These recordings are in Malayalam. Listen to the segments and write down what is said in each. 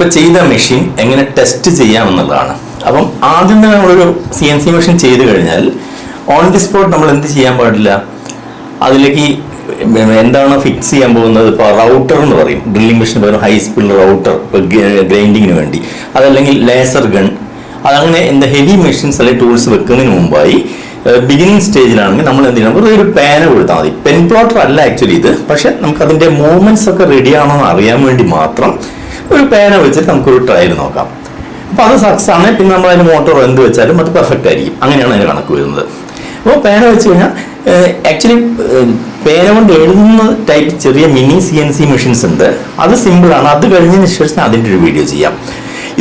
ഇപ്പൊ ചെയ്ത മെഷീൻ എങ്ങനെ ടെസ്റ്റ് ചെയ്യാം എന്നുള്ളതാണ് അപ്പം ആദ്യം തന്നെ നമ്മളൊരു സി എൻ സി മെഷീൻ ചെയ്ത് കഴിഞ്ഞാൽ ഓൺ ദി സ്പോട്ട് നമ്മൾ എന്ത് ചെയ്യാൻ പാടില്ല? അതിലേക്ക് എന്താണ് ഫിക്സ് ചെയ്യാൻ പോകുന്നത്? ഇപ്പോൾ റൗട്ടർ എന്ന് പറയും. ഡ്രില്ലിംഗ് മെഷീൻ പറയുന്ന ഹൈ സ്പീഡ് റൗട്ടർ ഗ്രൈൻഡിങ്ങിന് വേണ്ടി. അതല്ലെങ്കിൽ ലേസർ ഗൺ അതങ്ങനെ എന്താ ഹെവി മെഷീൻസ് അല്ലെങ്കിൽ ടൂൾസ് വെക്കുന്നതിന് മുമ്പായി ബിഗിനിങ് സ്റ്റേജിലാണെങ്കിൽ നമ്മൾ എന്ത് ചെയ്യണം? ഒരു പേന കൊടുത്താൽ മതി. പെൻ പ്ലോട്ടർ അല്ല ആക്ച്വലി ഇത്. പക്ഷെ നമുക്ക് അതിന്റെ മൂവ്മെന്റ്സ് ഒക്കെ റെഡിയാണോ എന്ന് അറിയാൻ വേണ്ടി മാത്രം ഒരു പേന വെച്ചിട്ട് നമുക്കൊരു ട്രയൽ നോക്കാം. അപ്പോൾ അത് സക്സസ് ആണ് പിന്നെ നമ്മൾ അതിന് മോട്ടോർ എന്ത് വെച്ചാലും അത് പെർഫെക്റ്റ് ആയിരിക്കും. അങ്ങനെയാണ് അതിന് കണക്ക് വരുന്നത്. അപ്പോൾ പേന വെച്ച് കഴിഞ്ഞാൽ ആക്ച്വലി പേന കൊണ്ട് എഴുതുന്ന ടൈപ്പ് ചെറിയ mini C N C machines ഉണ്ട്. അത് സിമ്പിളാണ് അത് കഴിഞ്ഞതിന് ശേഷം അതിന്റെ ഒരു വീഡിയോ ചെയ്യാം.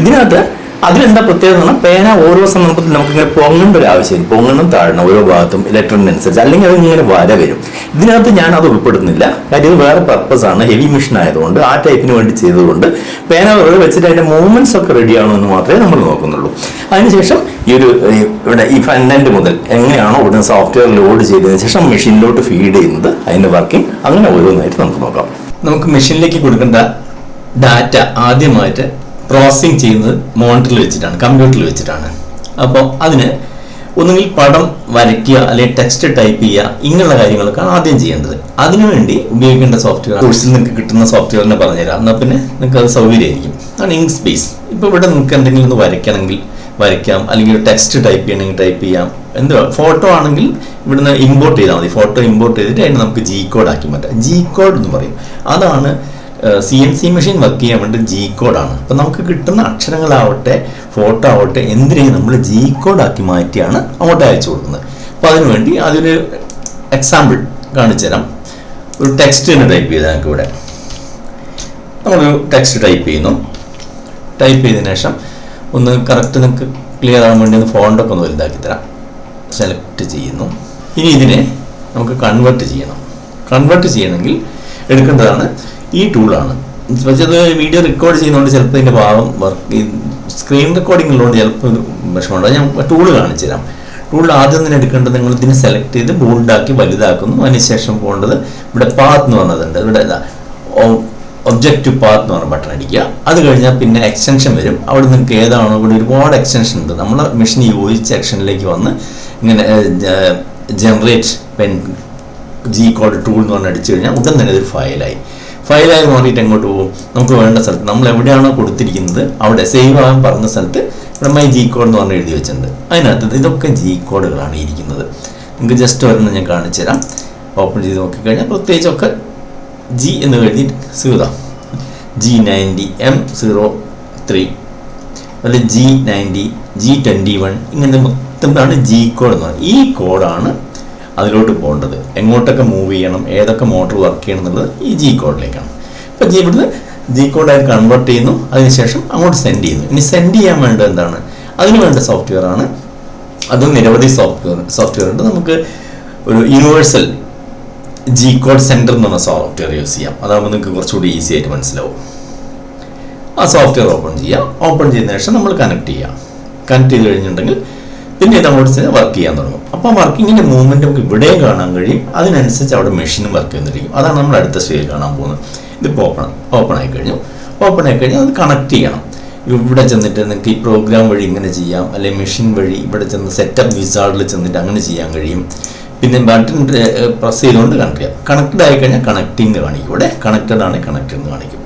ഇതിനകത്ത് അതിലെന്താ പ്രത്യേകത എന്ന് പറഞ്ഞാൽ പേന ഓരോ സന്ദർഭത്തിൽ നമുക്ക് ഇങ്ങനെ പൊങ്ങേണ്ട ഒരു ആവശ്യം പൊങ്ങണം താഴണം ഓരോ ഭാഗത്തും ഇലക്ട്രോണിനനുസരിച്ച് അല്ലെങ്കിൽ അത് ഇങ്ങനെ വര വരും. ഇതിനകത്ത് ഞാൻ അത് ഉൾപ്പെടുന്നില്ല കാര്യം ഇത് വേറെ പർപ്പസ് ആണ്. ഹെവി മിഷൻ ആയതുകൊണ്ട് ആ ടൈപ്പിന് വേണ്ടി ചെയ്തതുകൊണ്ട് പേന വെറുതെ വെച്ചിട്ട് അതിന്റെ മൂവ്മെന്റ്സ് ഒക്കെ റെഡി എന്ന് മാത്രമേ നമ്മൾ നോക്കുന്നുള്ളൂ. അതിനുശേഷം ഈ ഒരു ഇവിടെ ഈ ഫ്രണ്ട് മുതൽ എങ്ങനെയാണോ ഉടനെ സോഫ്റ്റ്വെയർ ലോഡ് ചെയ്തതിന് ശേഷം മെഷീനിലോട്ട് ഫീഡ് ചെയ്യുന്നത് അതിന്റെ വർക്കിംഗ് അങ്ങനെ ഓരോന്നായിട്ട് നമുക്ക് നോക്കാം. നമുക്ക് മെഷീനിലേക്ക് കൊടുക്കേണ്ട ഡാറ്റ ആദ്യമായിട്ട് പ്രോസസ്സിങ് ചെയ്യുന്നത് മോണിറ്ററിൽ വെച്ചിട്ടാണ് കമ്പ്യൂട്ടറിൽ വെച്ചിട്ടാണ്. അപ്പോൾ അതിന് ഒന്നുകിൽ പടം വരയ്ക്കുക അല്ലെങ്കിൽ ടെക്സ്റ്റ് ടൈപ്പ് ചെയ്യുക ഇങ്ങനെയുള്ള കാര്യങ്ങളൊക്കെയാണ് ആദ്യം ചെയ്യേണ്ടത്. അതിനുവേണ്ടി ഉപയോഗിക്കേണ്ട സോഫ്റ്റ്വെയർ കോഴ്സിൽ നിങ്ങൾക്ക് കിട്ടുന്ന സോഫ്റ്റ്വെയറിനെ പറഞ്ഞുതരാം. എന്നാൽ പിന്നെ നിങ്ങൾക്ക് അത് സൗകര്യമായിരിക്കും. അതാണ് ഇങ്ക് സ്പേസ് ഇപ്പോൾ ഇവിടെ നിങ്ങൾക്ക് എന്തെങ്കിലും ഒന്ന് വരയ്ക്കണമെങ്കിൽ വരയ്ക്കാം. അല്ലെങ്കിൽ ടെക്സ്റ്റ് ടൈപ്പ് ചെയ്യണമെങ്കിൽ ടൈപ്പ് ചെയ്യാം. എന്ത് ഫോട്ടോ ആണെങ്കിൽ ഇവിടുന്ന് ഇമ്പോർട്ട് ചെയ്താൽ മതി. ഫോട്ടോ ഇമ്പോർട്ട് ചെയ്തിട്ട് അതിന് നമുക്ക് ജി കോഡ് ആക്കി മാറ്റാം. ജി കോഡ് എന്ന് പറയും. അതാണ് C N C machine work ചെയ്യാൻ വേണ്ടി ജി കോഡാണ് അപ്പം നമുക്ക് കിട്ടുന്ന അക്ഷരങ്ങളാവട്ടെ ഫോട്ടോ ആവട്ടെ എന്തിനേയും നമ്മൾ ജി കോഡാക്കി മാറ്റിയാണ് അങ്ങോട്ട് അയച്ചു കൊടുക്കുന്നത്. അപ്പോൾ അതിനുവേണ്ടി അതിന് എക്സാമ്പിൾ കാണിച്ചു തരാം. ഒരു ടെക്സ്റ്റ് തന്നെ ടൈപ്പ് ചെയ്താൽ നമുക്ക് ഇവിടെ നമ്മളൊരു ടെക്സ്റ്റ് ടൈപ്പ് ചെയ്യുന്നു. ടൈപ്പ് ചെയ്തതിനു ശേഷം ഒന്ന് കറക്റ്റ് നിങ്ങൾക്ക് ക്ലിയർ ആവാൻ വേണ്ടി ഒന്ന് ഫോണ്ടൊക്കെ ഒന്ന് വലുതാക്കി തരാം. സെലക്ട് ചെയ്യുന്നു. ഇനി ഇതിനെ നമുക്ക് കൺവേർട്ട് ചെയ്യണം. കൺവേർട്ട് ചെയ്യണമെങ്കിൽ എടുക്കേണ്ടതാണ് ഈ ടൂളാണ് പക്ഷേ അത് വീഡിയോ റെക്കോർഡ് ചെയ്യുന്നതുകൊണ്ട് ചിലപ്പോൾ ഇതിന്റെ ഭാവം വർക്ക് സ്ക്രീൻ റെക്കോർഡിംഗ് ഉള്ളതുകൊണ്ട് ചിലപ്പോൾ വിഷമമുണ്ട്. ഞാൻ ടൂൾ കാണിച്ചു തരാം. ടൂളിൽ ആദ്യം തന്നെ എടുക്കേണ്ടത് നിങ്ങൾ ഇതിനെ സെലക്ട് ചെയ്ത് ബോൾഡാക്കി വലുതാക്കുന്നു. അതിനുശേഷം പോകേണ്ടത് ഇവിടെ പാത്ത് എന്ന് പറഞ്ഞതുണ്ട്. ഇവിടെ ഒബ്ജക്റ്റീവ് ഒബ്ജക്റ്റ് പാത്ത് എന്ന് പറഞ്ഞ ബട്ടൺ അടിക്കുക. അത് കഴിഞ്ഞാൽ പിന്നെ എക്സ്റ്റൻഷൻ വരും. അവിടെ നിങ്ങൾക്ക് ഏതാണോ ഇവിടെ ഒരുപാട് എക്സ്റ്റൻഷൻ ഉണ്ട്. നമ്മൾ മെഷീൻ യോജിച്ച എക്സ്റ്റൻഷനിലേക്ക് വന്ന് ഇങ്ങനെ generate pen G code tool എന്ന് പറഞ്ഞ് അടിച്ചു കഴിഞ്ഞാൽ ഉടൻ തന്നെ ഇതൊരു ഫയലായി ഫയലായി മാറിയിട്ട് എങ്ങോട്ട് പോകും? നമുക്ക് വേണ്ട സ്ഥലത്ത്. നമ്മൾ എവിടെയാണോ കൊടുത്തിരിക്കുന്നത് അവിടെ സേവ് ആകാൻ പറഞ്ഞ സ്ഥലത്ത് ഇവിടെ മൈ ജി കോഡ് എന്ന് പറഞ്ഞ് എഴുതി വെച്ചിട്ടുണ്ട്. അതിനകത്ത് ഇതൊക്കെ ജി കോഡുകളാണ് ഇരിക്കുന്നത്. നിങ്ങൾക്ക് ജസ്റ്റ് ഒരെണ്ണം ഞാൻ കാണിച്ചു തരാം. ഓപ്പൺ ചെയ്ത് നോക്കിക്കഴിഞ്ഞാൽ പ്രത്യേകിച്ചൊക്കെ ജി എന്ന് എഴുതിയിട്ട് zero G ninety M zero three അതുപോലെ G ninety G twenty one ഇങ്ങനത്തെ മൊത്തമാണ് ജി കോഡ് എന്ന് പറയുന്നത് ഈ കോഡാണ് അതിലോട്ട് പോകേണ്ടത്. എങ്ങോട്ടൊക്കെ മൂവ് ചെയ്യണം ഏതൊക്കെ മോട്ടർ വർക്ക് ചെയ്യണം എന്നുള്ളത് ഈ ജി കോഡിലേക്കാണ് അപ്പോൾ ജി ഇവിടുന്ന് ജി കോഡായി കൺവേർട്ട് ചെയ്യുന്നു അതിനുശേഷം അങ്ങോട്ട് സെൻഡ് ചെയ്യുന്നു. ഇനി സെൻഡ് ചെയ്യാൻ വേണ്ടത് എന്താണ്? അതിന് വേണ്ട സോഫ്റ്റ്വെയർ ആണ്. അത് നിരവധി സോഫ്റ്റ്വെയർ സോഫ്റ്റ്വെയർ ഉണ്ട്. നമുക്ക് ഒരു യൂണിവേഴ്സൽ ജി കോഡ് സെന്റർ എന്ന് പറഞ്ഞ സോഫ്റ്റ്വെയർ യൂസ് ചെയ്യാം. അതാകുമ്പോൾ നിങ്ങൾക്ക് കുറച്ചുകൂടി ഈസി ആയിട്ട് മനസ്സിലാവും. ആ സോഫ്റ്റ്വെയർ ഓപ്പൺ ചെയ്യാം. ഓപ്പൺ ചെയ്തതിനു ശേഷം നമ്മൾ കണക്ട് ചെയ്യാം. കണക്ട് ചെയ്ത് കഴിഞ്ഞിട്ടുണ്ടെങ്കിൽ പിന്നെ ഇത് ചെന്ന് വർക്ക് ചെയ്യാൻ തുടങ്ങും. അപ്പോൾ വർക്കിങ്ങിന്റെ മൂവ്മെന്റ് നമുക്ക് ഇവിടെയും കാണാൻ കഴിയും. അതിനനുസരിച്ച് അവിടെ മെഷീനും വർക്ക് ചെയ്യുന്നിരിക്കും അതാണ് നമ്മൾ അടുത്ത സ്റ്റേജിൽ കാണാൻ പോകുന്നത്. ഇതിപ്പോൾ ഓപ്പൺ ഓപ്പൺ ആയി കഴിഞ്ഞു. ഓപ്പൺ ആയി കഴിഞ്ഞാൽ അത് കണക്ട് ചെയ്യണം. ഇവിടെ ചെന്നിട്ട് നിങ്ങൾക്ക് ഈ പ്രോഗ്രാം വഴി ഇങ്ങനെ ചെയ്യാം. അല്ലെങ്കിൽ മെഷീൻ വഴി ഇവിടെ ചെന്ന് സെറ്റപ്പ് വിസാർഡിൽ ചെന്നിട്ട് അങ്ങനെ ചെയ്യാൻ കഴിയും. പിന്നെ ബട്ടൺ പ്രസ് ചെയ്തുകൊണ്ട് കണക്ട് ചെയ്യാം. കണക്റ്റഡ് ആയി കഴിഞ്ഞാൽ കണക്റ്റിംഗ് കാണിക്കും. ഇവിടെ കണക്റ്റഡ് ആണ് കണക്റ്റഡ് എന്ന് കാണിക്കും.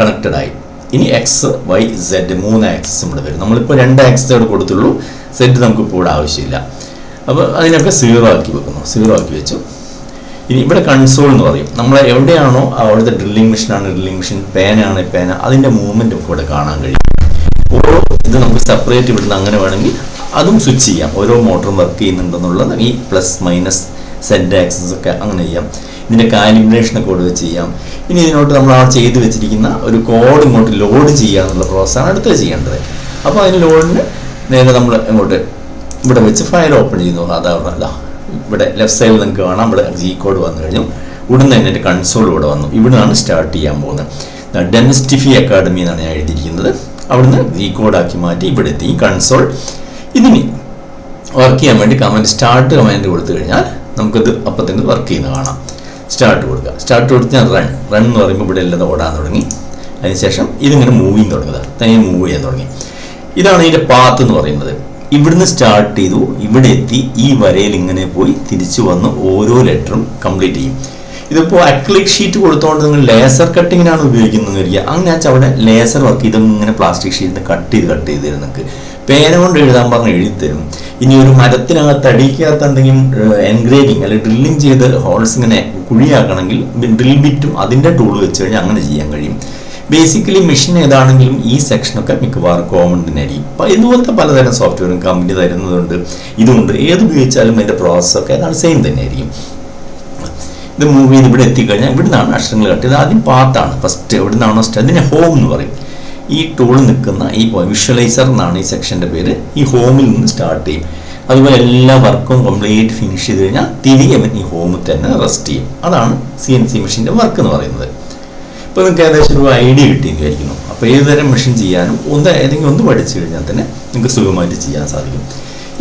കണക്റ്റഡ് ആയി. ഇനി എക്സ് വൈ സെഡ് മൂന്ന് ആക്സസ് ഇവിടെ വരും. നമ്മളിപ്പോൾ രണ്ട് ആക്സസ് ഇവിടെ കൊടുത്തുള്ളൂ. സെഡ് നമുക്ക് ഇപ്പോൾ ഇവിടെ ആവശ്യമില്ല. അപ്പോൾ അതിനൊക്കെ സീറോ ആക്കി വെക്കുന്നു. സീറോ ആക്കി വെച്ചു. ഇനി ഇവിടെ കൺസോൾ എന്ന് പറയും. നമ്മൾ എവിടെയാണോ അവിടുത്തെ ഡ്രില്ലിംഗ് മെഷീനാണ് ഡ്രില്ലിംഗ് മെഷീൻ പേനയാണ് പേന അതിന്റെ മൂവ്മെന്റ് ഒക്കെ ഇവിടെ കാണാൻ കഴിയും. ഓരോ ഇത് നമുക്ക് സെപ്പറേറ്റ് ഇവിടുന്ന് അങ്ങനെ വേണമെങ്കിൽ അതും സ്വിച്ച് ചെയ്യാം. ഓരോ മോട്ടറും വർക്ക് ചെയ്യുന്നുണ്ടെന്നുള്ളത് ഈ പ്ലസ് മൈനസ് സെഡ് ആക്സസ് ഒക്കെ അങ്ങനെ ചെയ്യാം. ഇതിന്റെ കാലിബ്രേഷനൊക്കെ ഇവിടെ വെച്ച് ചെയ്യാം. ഇനി ഇതിനോട്ട് നമ്മൾ ആ ചെയ്ത് വെച്ചിരിക്കുന്ന ഒരു കോഡ് ഇങ്ങോട്ട് ലോഡ് ചെയ്യുക എന്നുള്ള പ്രോസസ്സാണ് അടുത്തത് ചെയ്യേണ്ടത്. അപ്പോൾ അതിന് ലോഡിന് നേരെ നമ്മൾ ഇങ്ങോട്ട് ഇവിടെ വെച്ച് ഫയൽ ഓപ്പൺ ചെയ്യുന്നു. അതാണ് അതാ ഇവിടെ ലെഫ്റ്റ് സൈഡിൽ നിങ്ങൾക്ക് കാണാം. ഇവിടെ ജി കോഡ് വന്നു കഴിഞ്ഞു. ഉടൻ തന്നെ എന്റെ കൺസോൾ ഇവിടെ വന്നു. ഇവിടുന്നാണ് സ്റ്റാർട്ട് ചെയ്യാൻ പോകുന്നത്. ഡെൻസ്റ്റിഫി അക്കാഡമി എന്നാണ് ഞാൻ എഴുതിയിരിക്കുന്നത്. അവിടുന്ന് ജി കോഡാക്കി മാറ്റി ഇവിടെ എത്തി. കൺസോൾ ഇതിന് വർക്ക് ചെയ്യാൻ വേണ്ടി കമാൻഡ് സ്റ്റാർട്ട് കമാൻഡ് കൊടുത്തു കഴിഞ്ഞാൽ നമുക്കിത് തന്നെ വർക്ക് ചെയ്യുന്ന കാണാം. സ്റ്റാർട്ട് കൊടുക്കുക. സ്റ്റാർട്ട് കൊടുത്ത് ഞാൻ റൺ റൺ എന്ന് പറയുമ്പോൾ ഇവിടെ എല്ലാം ഓടാൻ തുടങ്ങി. അതിനുശേഷം ഇതിങ്ങനെ മൂവ് ചെയ്യാൻ തുടങ്ങുക. തനിയെ മൂവ് ചെയ്യാൻ തുടങ്ങി. ഇതാണ് ഇതിന്റെ പാത്ത് എന്ന് പറയുന്നത്. ഇവിടുന്ന് സ്റ്റാർട്ട് ചെയ്തു. ഇവിടെ എത്തി. ഈ വരയിൽ ഇങ്ങനെ പോയി തിരിച്ചു വന്ന് ഓരോ ലെറ്ററും കംപ്ലീറ്റ് ചെയ്യും. ഇതിപ്പോൾ അക്ലിക് ഷീറ്റ് കൊടുത്തുകൊണ്ട് നിങ്ങൾ ലേസർ കട്ടിങ്ങിനാണ് ഉപയോഗിക്കുന്നത് അങ്ങനെ വെച്ചാൽ അവിടെ ലേസർ വർക്ക് ചെയ്ത് ഇങ്ങനെ പ്ലാസ്റ്റിക് ഷീറ്റിന് കട്ട് ചെയ്ത് കട്ട് ചെയ്ത് തരും നിങ്ങൾക്ക്. പേന കൊണ്ട് എഴുതാൻ പറഞ്ഞ് എഴുതിത്തരും തരും ഇനി ഒരു മരത്തിനകത്ത് അടിക്കകത്ത് എന്തെങ്കിലും എൻഗ്രേവിങ് അല്ലെങ്കിൽ ഡ്രില്ലിങ് ചെയ്ത് ഹോൾസ് ഇങ്ങനെ കുഴിയാക്കണമെങ്കിൽ ഡ്രിൽ ബിറ്റും അതിന്റെ ടൂൾ വെച്ച് കഴിഞ്ഞാൽ അങ്ങനെ ചെയ്യാൻ കഴിയും. ബേസിക്കലി മെഷീൻ ഏതാണെങ്കിലും ഈ സെക്ഷനൊക്കെ മിക്കവാറും കോമൺ തന്നെ ആയിരിക്കും. ഇതുപോലത്തെ പലതരം സോഫ്റ്റ്വെയറും കമ്പനി തരുന്നതുണ്ട്. ഇതുകൊണ്ട് ഏത് ഉപയോഗിച്ചാലും അതിന്റെ പ്രോസസ്സൊക്കെ അതാണ് സെയിം തന്നെ ആയിരിക്കും. ഇത് മൂവ് ചെയ്ത് ഇവിടെ എത്തിക്കഴിഞ്ഞാൽ ഇവിടെ നിന്നാണ് അക്ഷരങ്ങൾ കട്ട് ചെയ്ത് ആദ്യം പാത്താണ് ഫസ്റ്റ് എവിടെ നിന്നാണോ അതിനെ ഹോം എന്ന് പറയും. ഈ ടൂൾ നിൽക്കുന്ന ഈ വിഷ്വലൈസർ എന്നാണ് ഈ സെക്ഷന്റെ പേര് ഈ ഹോമിൽ നിന്ന് സ്റ്റാർട്ട് ചെയ്യും. അതുപോലെ എല്ലാ വർക്കും കംപ്ലീറ്റ് ഫിനിഷ് ചെയ്ത് കഴിഞ്ഞാൽ തിരികെ ഈ ഹോമിൽ തന്നെ റെസ്റ്റ് ചെയ്യും. അതാണ് സി എൻ സി മെഷീന്റെ വർക്ക് എന്ന് പറയുന്നത്. ഇപ്പോൾ നിങ്ങൾക്ക് ഏകദേശം ഒരു ഐഡിയ കിട്ടിയെന്ന് വിചാരിക്കുന്നു അപ്പോൾ ഏത് തരം മെഷീൻ ചെയ്യാനും ഒന്ന് ഏതെങ്കിലും ഒന്ന് പഠിച്ചു കഴിഞ്ഞാൽ തന്നെ നിങ്ങൾക്ക് സുഖമായിട്ട് ചെയ്യാൻ സാധിക്കും.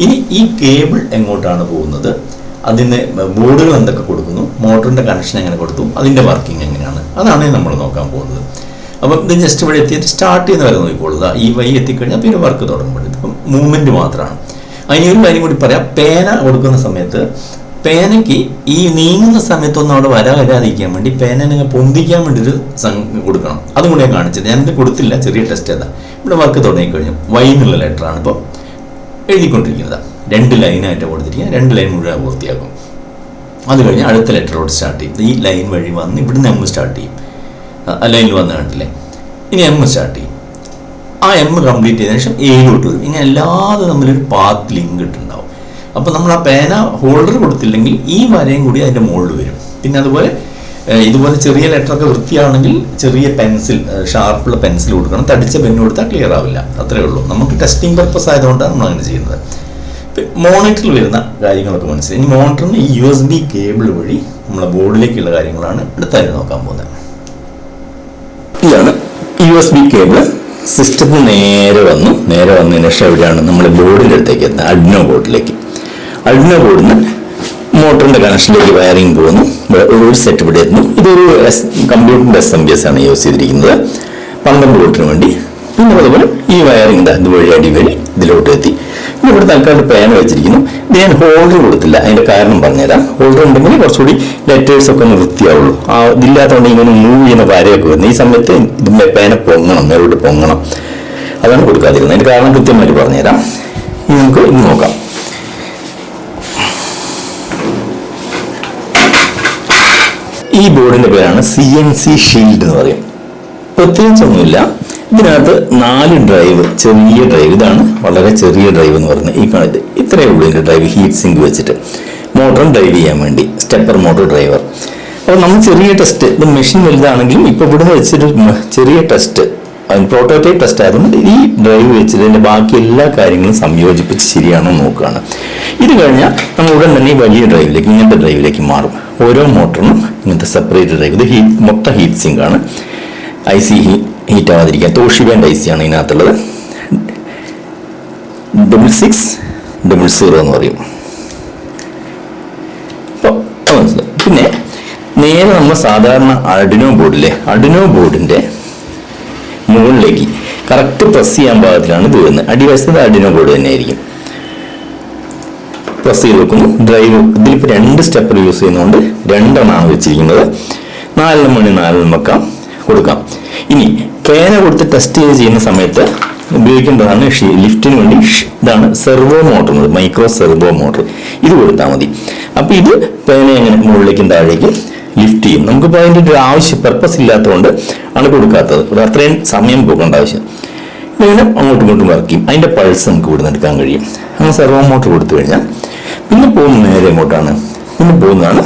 ഇനി ഈ കേബിൾ എങ്ങോട്ടാണ് പോകുന്നത്? അതിന് ബോർഡുകൾ എന്തൊക്കെ കൊടുക്കുന്നു? മോട്ടറിന്റെ കണക്ഷൻ എങ്ങനെ കൊടുത്തു? അതിന്റെ വർക്കിംഗ് എങ്ങനെയാണ്? അതാണ് നമ്മൾ നോക്കാൻ പോകുന്നത്. അപ്പം ഇത് ജസ്റ്റ് ഇവിടെ എത്തിയിട്ട് സ്റ്റാർട്ട് ചെയ്യുന്ന വരെ നോക്കിക്കോളുക ഈ വഴി എത്തിക്കഴിഞ്ഞാൽ പിന്നെ വർക്ക് തുടങ്ങുമ്പോൾ ഇപ്പം മൂവ്മെന്റ് മാത്രമാണ്. അതിന് ഒരു കാര്യം കൂടി പറയാം. പേന കൊടുക്കുന്ന സമയത്ത് പേനയ്ക്ക് ഈ നീങ്ങുന്ന സമയത്തൊന്നും അവിടെ വര വരാതിരിക്കാൻ വേണ്ടി പേന നിങ്ങൾ പൊന്തിക്കാൻ വേണ്ടി ഒരു കൊടുക്കണം. അതും കൂടെ ഞാൻ കാണിച്ചത് ഞാനിത് കൊടുത്തില്ല. ചെറിയ ടെസ്റ്റ് ചെയ്താൽ ഇവിടെ വർക്ക് തുടങ്ങിക്കഴിഞ്ഞു. വൈ എന്നുള്ള ലെറ്ററാണ് ഇപ്പോൾ എഴുതിക്കൊണ്ടിരിക്കുന്നത്. രണ്ട് ലൈനായിട്ട് കൊടുത്തിരിക്കുക. രണ്ട് ലൈൻ മുഴുവൻ പൂർത്തിയാക്കും. അത് കഴിഞ്ഞ് അടുത്ത ലെറ്ററോട് സ്റ്റാർട്ട് ചെയ്യും. ഈ ലൈൻ വഴി വന്ന് ഇവിടുന്ന് നമ്മൾ സ്റ്റാർട്ട് ചെയ്യും. ലൈനിൽ വന്ന് കണ്ടില്ലേ? ഇനി എം സ്റ്റാർട്ട് ചെയ്യും. ആ എം കംപ്ലീറ്റ് ചെയ്തതിനു ശേഷം എയിലോട്ട് വരും. ഇങ്ങനെ അല്ലാതെ തമ്മിലൊരു പാത്ത് ലിങ്ക് ഇട്ടുണ്ടാവും. അപ്പോൾ നമ്മൾ ആ പേന ഹോൾഡർ കൊടുത്തില്ലെങ്കിൽ ഈ വരയും കൂടി അതിന്റെ മുകളിൽ വരും. പിന്നെ അതുപോലെ ഇതുപോലെ ചെറിയ ലെറ്ററൊക്കെ വൃത്തിയാണെങ്കിൽ ചെറിയ പെൻസിൽ ഷാർപ്പുള്ള പെൻസിൽ കൊടുക്കണം. തടിച്ച പെന്ന് കൊടുത്താൽ ക്ലിയർ ആവില്ല. അത്രേ ഉള്ളൂ. നമുക്ക് ടെസ്റ്റിംഗ് പർപ്പസ് ആയതുകൊണ്ടാണ് നമ്മൾ അങ്ങനെ ചെയ്യുന്നത്. മോണിറ്ററിൽ വരുന്ന കാര്യങ്ങളൊക്കെ മനസ്സിലായി. ഇനി മോണിറ്ററിന് യു എസ് ബി കേബിൾ വഴി നമ്മളെ ബോർഡിലേക്കുള്ള കാര്യങ്ങളാണ് അടുത്തായി നോക്കാൻ പോകുന്നത്. എസ് ബി കേബിൾ സിസ്റ്റത്തിൽ നേരെ വന്നു. നേരെ വന്നതിന് ശേഷം എവിടെയാണ് നമ്മൾ ബോർഡിന്റെ അടുത്തേക്ക് എത്തുന്നത്? അഡ്നോ ബോർഡിലേക്ക് അഡ്നോ ബോർഡിന് മോട്ടറിന്റെ കണക്ഷനിലേക്ക് വയറിംഗ് പോകുന്നു. ഒരു സെറ്റ് ഇവിടെ എത്തുന്നു. ഇതൊരു എസ് കമ്പ്യൂട്ടറിന്റെ എസ് എം ബി എസ് ആണ് യൂസ് ചെയ്തിരിക്കുന്നത്. പന്ത്രണ്ട് വോട്ടിന് വേണ്ടി. പിന്നെ അതുപോലെ ഈ വയറിംഗ് ഇതാ ഇതുവഴി അടിവഴി ഇതിലോട്ട് എത്തി. ഇവിടെ തൽക്കാലം പേന വെച്ചിരിക്കുന്നു. ഇത് ഞാൻ ഹോൾഡർ കൊടുത്തില്ല. അതിന്റെ കാരണം പറഞ്ഞുതരാം. ഹോൾഡർ ഉണ്ടെങ്കിൽ കുറച്ചുകൂടി ലെറ്റേഴ്സ് ഒക്കെ ഒന്ന് വൃത്തിയാവുള്ളൂ. ആ ഇതില്ലാത്തതുകൊണ്ട് ഇങ്ങനെ മൂവ് ചെയ്യുന്ന വരയൊക്കെ വരുന്നത് ഈ സമയത്ത് ഇതിന്റെ പേന പൊങ്ങണം മേലോട്ട് പൊങ്ങണം. അതാണ് കൊടുക്കാതിരുന്നത്. അതിന്റെ കാരണം കൃത്യമായിട്ട് പറഞ്ഞുതരാം. ഇനി നമുക്ക് ഇന്ന് നോക്കാം. ഈ ബോർഡിന്റെ പേരാണ് സി എൻ സി ഷീൽഡ് എന്ന് പറയും. പ്രത്യേകിച്ചൊന്നുമില്ല. ഇതിനകത്ത് നാല് ഡ്രൈവ് ചെറിയ ഡ്രൈവ് ഇതാണ് വളരെ ചെറിയ ഡ്രൈവ് എന്ന് പറയുന്നത് ഈ കാണിത് ഇത്രയേ ഉള്ളൂ ഇതിന്റെ ഡ്രൈവ് ഹീറ്റ് സിങ്ക് വെച്ചിട്ട്. മോട്ടറും ഡ്രൈവ് ചെയ്യാൻ വേണ്ടി. സ്റ്റെപ്പർ മോട്ടോർ ഡ്രൈവർ അപ്പോൾ നമ്മൾ ചെറിയ ടെസ്റ്റ് ഇത് മെഷീൻ വലുതാണെങ്കിലും ഇപ്പോൾ ഇവിടുന്ന് വെച്ചിട്ട് ചെറിയ ടെസ്റ്റ് പ്രോട്ടോടൈപ്പ് ടെസ്റ്റ് ആയതുകൊണ്ട് ഈ ഡ്രൈവ് വെച്ചിട്ട് അതിന്റെ ബാക്കി എല്ലാ കാര്യങ്ങളും സംയോജിപ്പിച്ച് ശരിയാണോ നോക്കുകയാണ്. ഇത് കഴിഞ്ഞാൽ നമ്മൾ ഉടൻ തന്നെ ഈ വലിയ ഡ്രൈവിലേക്ക് ഇങ്ങനത്തെ ഡ്രൈവിലേക്ക് മാറും. ഓരോ മോട്ടറിനും ഇങ്ങനത്തെ സെപ്പറേറ്റ് ഡ്രൈവ് ഇത് ഹീറ്റ് മൊത്തം ഹീറ്റ് സിങ്ക് ആണ്. ഐ സി ഹീറ്റ് ആവാതിരിക്കുക. തോഷിബേന്റെ ഐ സി ആണ് ഇതിനകത്തുള്ളത്. ഡബിൾ സിക്സ് ഡബിൾ സീറോ എന്ന് പറയും. പിന്നെ നേരെ നമ്മൾ സാധാരണ അഡിനോ ബോർഡിലെ അഡിനോ ബോർഡിന്റെ മുകളിലേക്ക് കറക്റ്റ് പ്രസ് ചെയ്യാൻ പാകത്തിലാണ് ഇത് വരുന്നത് അടിവശത്ത് അഡിനോ ബോർഡ് തന്നെ ആയിരിക്കും പ്രസ് ചെയ്ത് വെക്കുന്നു ഡ്രൈവ് ഇതിലിപ്പോൾ രണ്ട് സ്റ്റെപ്പർ യൂസ് ചെയ്യുന്നതുകൊണ്ട് രണ്ടെണ്ണമാണ് വെച്ചിരിക്കുന്നത് നാലെണ്ണം മണി നാലെണ്ണം വെക്കാം. കൊടുക്കാം. ഇനി പേന കൊടുത്ത് ടെസ്റ്റ് ചെയ്ത് ചെയ്യുന്ന സമയത്ത് ഉപയോഗിക്കേണ്ടതാണ് ലിഫ്റ്റിന് വേണ്ടി ഇതാണ് സെർവോ മോട്ടർ എന്നത് മൈക്രോ സെർവോ മോട്ടർ ഇത് കൊടുത്താൽ മതി. അപ്പോൾ ഇത് പേന എങ്ങനെ മുകളിലേക്കും താഴേക്ക് ലിഫ്റ്റ് ചെയ്യും. നമുക്കിപ്പോൾ അതിന്റെ ഒരു ആവശ്യം പർപ്പസ് ഇല്ലാത്തതുകൊണ്ട് ആണ് കൊടുക്കാത്തത്. ഒരു അത്രയും സമയം പോകേണ്ട ആവശ്യം. ഇങ്ങനെ അങ്ങോട്ടും ഇങ്ങോട്ടും വർക്ക് അതിന്റെ പൾസ് നമുക്ക് ഇവിടുന്ന് എടുക്കാൻ കഴിയും. അങ്ങനെ സെർവോ മോട്ടർ കൊടുത്തു കഴിഞ്ഞാൽ പിന്നെ പോകുന്ന നേരെ എങ്ങോട്ടാണ്? പിന്നെ പോകുന്നതാണ്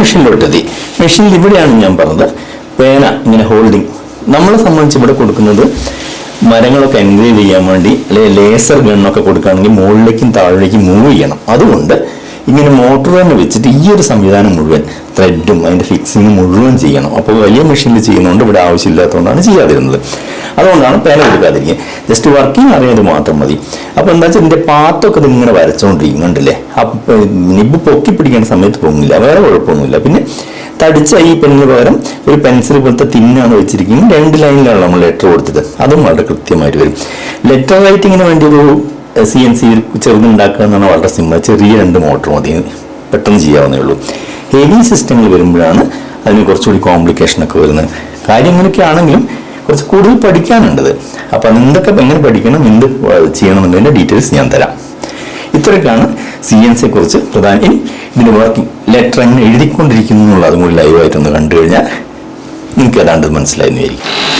മെഷീനിലോട്ടെത്തി മെഷീനിൽ ഇവിടെയാണ് ഞാൻ പറഞ്ഞത്. പേന ഇങ്ങനെ ഹോൾഡിങ് നമ്മളെ സംബന്ധിച്ച് ഇവിടെ കൊടുക്കുന്നത് മരങ്ങളൊക്കെ എൻഗ്രേവ് ചെയ്യാൻ വേണ്ടി അല്ലെങ്കിൽ ലേസർ ഗണ്ണൊക്കെ കൊടുക്കുകയാണെങ്കിൽ മുകളിലേക്കും താഴേക്കും മൂവ് ചെയ്യണം. അതുകൊണ്ട് ഇങ്ങനെ മോട്ടോർ തന്നെ വെച്ചിട്ട് ഈ ഒരു സംവിധാനം മുഴുവൻ ത്രെഡും അതിന്റെ ഫിക്സിങ് മുഴുവൻ ചെയ്യണം. അപ്പോൾ വലിയ മെഷീനിൽ ചെയ്യുന്നതുകൊണ്ട് ഇവിടെ ആവശ്യമില്ലാത്തതുകൊണ്ടാണ് ചെയ്യാതിരുന്നത്. അതുകൊണ്ടാണ് പേന കൊടുക്കാതിരിക്കുന്നത് ജസ്റ്റ് വർക്കിംഗ് അറിയാതെ മാത്രം മതി. അപ്പോൾ എന്താ വെച്ചാൽ ഇതിന്റെ പാത്തൊക്കെ ഇതിങ്ങനെ വരച്ചുകൊണ്ടിരിക്കും കണ്ടില്ലേ? അപ്പം നിബ് പൊക്കി പിടിക്കേണ്ട സമയത്ത് പൊങ്ങില്ല വേറെ കുഴപ്പമൊന്നുമില്ല. പിന്നെ തടിച്ച ഈ പെണ്ണിന് പകരം ഒരു പെൻസിൽ പോലത്തെ തിന്നാണ് വെച്ചിരിക്കുന്നത്. രണ്ട് ലൈനിലാണ് നമ്മൾ ലെറ്റർ കൊടുത്തത്. അതും വളരെ കൃത്യമായിട്ട് വരും. ലെറ്റർ റൈറ്റിങ്ങിന് വേണ്ടി ഒരു സി എൻ സി ചെറുതുണ്ടാക്കുക എന്നാണ് വളരെ സിമ്പിൾ ചെറിയ രണ്ട് മോട്ടർ മതി. പെട്ടെന്ന് ചെയ്യാവുന്നേ ഉള്ളൂ. ഹെവി സിസ്റ്റങ്ങൾ വരുമ്പോഴാണ് അതിന് കുറച്ചുകൂടി കോംപ്ലിക്കേഷൻ ഒക്കെ വരുന്നത്. കാര്യം ഇങ്ങനെയൊക്കെ ആണെങ്കിലും കുറച്ച് കൂടുതൽ പഠിക്കാനുണ്ടത് അപ്പം എന്തൊക്കെ എങ്ങനെ പഠിക്കണം എന്ത് ചെയ്യണം എന്നതിന്റെ ഡീറ്റെയിൽസ് ഞാൻ തരാം. ഇത്രയൊക്കെയാണ് സി എൻ സിയെ കുറിച്ച് പ്രധാനം ഇനി ഇതിന്റെ വർക്കിംഗ് ലെറ്റർ എങ്ങനെ എഴുതിക്കൊണ്ടിരിക്കുന്നു എന്നുള്ളത് അതും കൂടി ലൈവായിട്ടൊന്ന് കണ്ടു കഴിഞ്ഞാൽ നിങ്ങൾക്ക് ഏതാണ്ട് മനസ്സിലായെന്ന് വിചാരിക്കും